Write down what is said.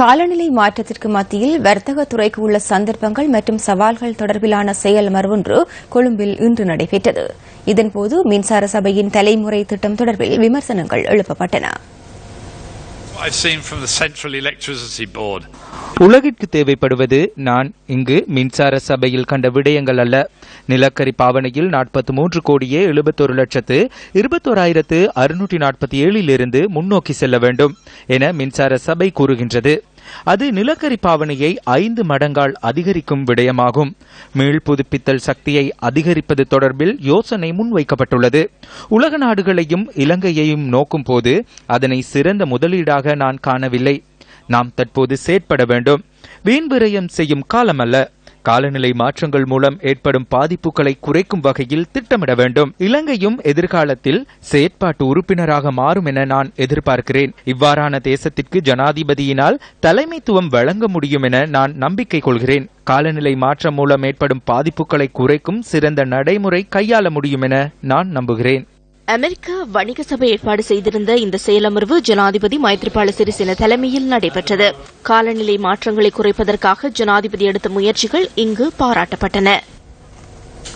காலநிலை மாற்றத்திற்கு மத்தியில் வர்த்தக துறைக்கு உள்ள சந்தர்ப்பங்கள் மற்றும் சவால்கள் தொடர்பிலான செயலமர்வு ஒன்று கொழும்பில் இன்று நடைபெற்றது. இதன்போது மின்சார சபையின் தலைமுறை திட்டம் தொடர்பில் விமர்சனங்கள் எழுப்பப்பட்டன. I've seen from the Central Electricity Board. உலகிற்கு தேவைப்படுவது நான் இங்கு மின்சார சபையில் கண்ட விடயங்கள் அல்ல. நிலக்கரி பாவனையில் நாற்பத்தி மூன்று கோடியே எழுபத்தொரு லட்சத்து இருபத்தோராயிரத்து அறுநூற்றி நாற்பத்தி ஏழிலிருந்து முன்னோக்கி செல்ல வேண்டும் என மின்சார சபை கூறுகின்றது. அது நிலக்கரி பாவனையை ஐந்து மடங்கால் அதிகரிக்கும் விடயமாகும். மீள் புதுப்பித்தல் சக்தியை அதிகரிப்பது தொடர்பில் யோசனை முன்வைக்கப்பட்டுள்ளது. உலக நாடுகளையும் இலங்கையையும் நோக்கும் போது அதனை சிறந்த முதலீடாக நான் காணவில்லை. நாம் தற்போது செயற்பட வேண்டும். வீண் விரயம் செய்யும் காலமல்ல. காலநிலை மாற்றங்கள் மூலம் ஏற்படும் பாதிப்புகளை குறைக்கும் வகையில் திட்டமிட வேண்டும். இலங்கையும் எதிர்காலத்தில் செயற்பாட்டு உறுப்பினராக மாறும் என நான் எதிர்பார்க்கிறேன். இவ்வாறான தேசத்திற்கு ஜனாதிபதியினால் தலைமைத்துவம் வழங்க முடியும் என நான் நம்பிக்கை கொள்கிறேன். காலநிலை மாற்றம் மூலம் ஏற்படும் பாதிப்புகளை குறைக்கும் சிறந்த நடைமுறை கையாள முடியும் என நான் நம்புகிறேன். அமெரிக்க வணிக சபை ஏற்பாடு செய்திருந்த இந்த செயலமர்வு ஜனாதிபதி மைத்ரிபால சிறிசேன தலைமையில் நடைபெற்றது. காலநிலை மாற்றங்களை குறைப்பதற்காக ஜனாதிபதி எடுத்த முயற்சிகள் இங்கு பாராட்டப்பட்டன.